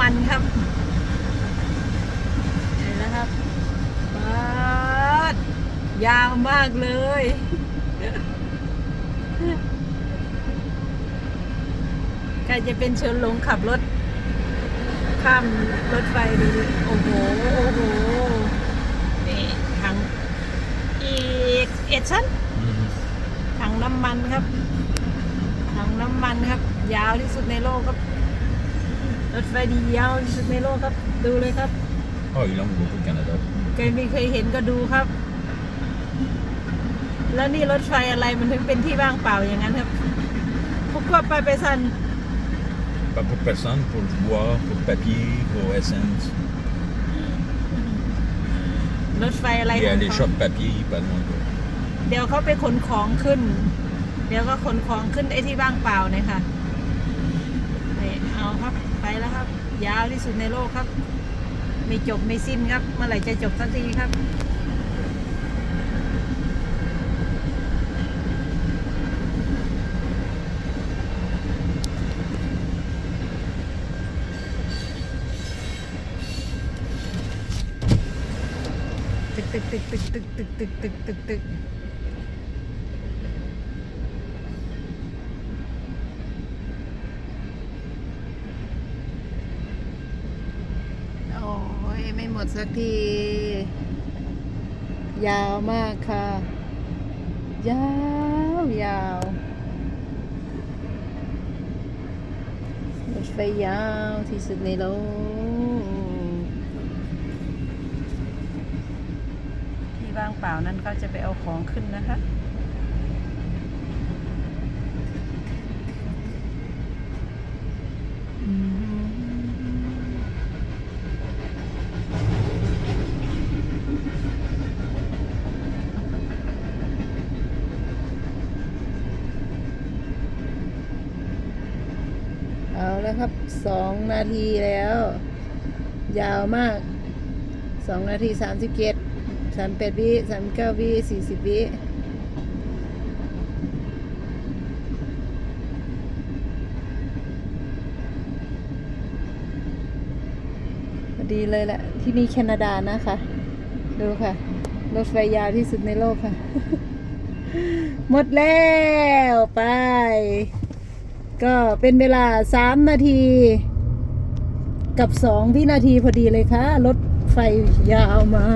มันครับเห็นแล้วครับบาดยาวมากเลยใครจะเป็นเชิญหลงขับรถ ข้ามรถไฟดูดิโอ้โห โอ้โห นี่ถังอีกเอ็ดชั้นถังน้ำมันครับถังน้ำมันครับ ยาวที่สุดในโลกครับ รถไฟดียาวที่สุดในโลกครับ ดูเลยครับ Oh, il en beaucoup le Canada. ใครไม่เคยเห็นก็ดูครับ แล้วนี่รถไฟอะไรมันถึงเป็นที่ว่างเปล่าอย่างนั้นครับพวกก็ไปไปสัน Pas pour personne, pour le bois, pour le papier, pour Essence. รถไฟอะไร Il y ข a อง les เขา shops papier, pas loin de là. เดี๋ยวเขาไปขนของขึ้น เดี๋ยวก็ขนของขึ้นไอ้ที่ว่างเปล่าเนี่ยค่ะนี่เอาครับ ไปแล้วครับ ยาวที่สุดในโลกครับ ไม่จบไม่สิ้นครับ เมื่อไหร่จะจบสักทีครับตึกตึกตึกตึกตึกตึกตึกตึกตึกตึกโอ้ ยไม่หมดสักที ยาวมากค่ะ ยาวยาวรถไฟยาวที่สุดในโลกที่ว่างเปล่านั้นเขาจะไปเอาของขึ้นนะคะ เอาแล้วครับสองนาทีแล้ว ยาวมากสองนาทีสามสิบเจ็ดสามแปดวิสามเก้าวิสี่สิบวิดีเลยแหละ ที่นี่แคนาดานะคะ ดูค่ะ รถไฟยาวที่สุดในโลกค่ะ หมดแล้ว ไป ก็เป็นเวลาสามนาที กับสองวินาทีพอดีเลยค่ะ รถไฟยาวมา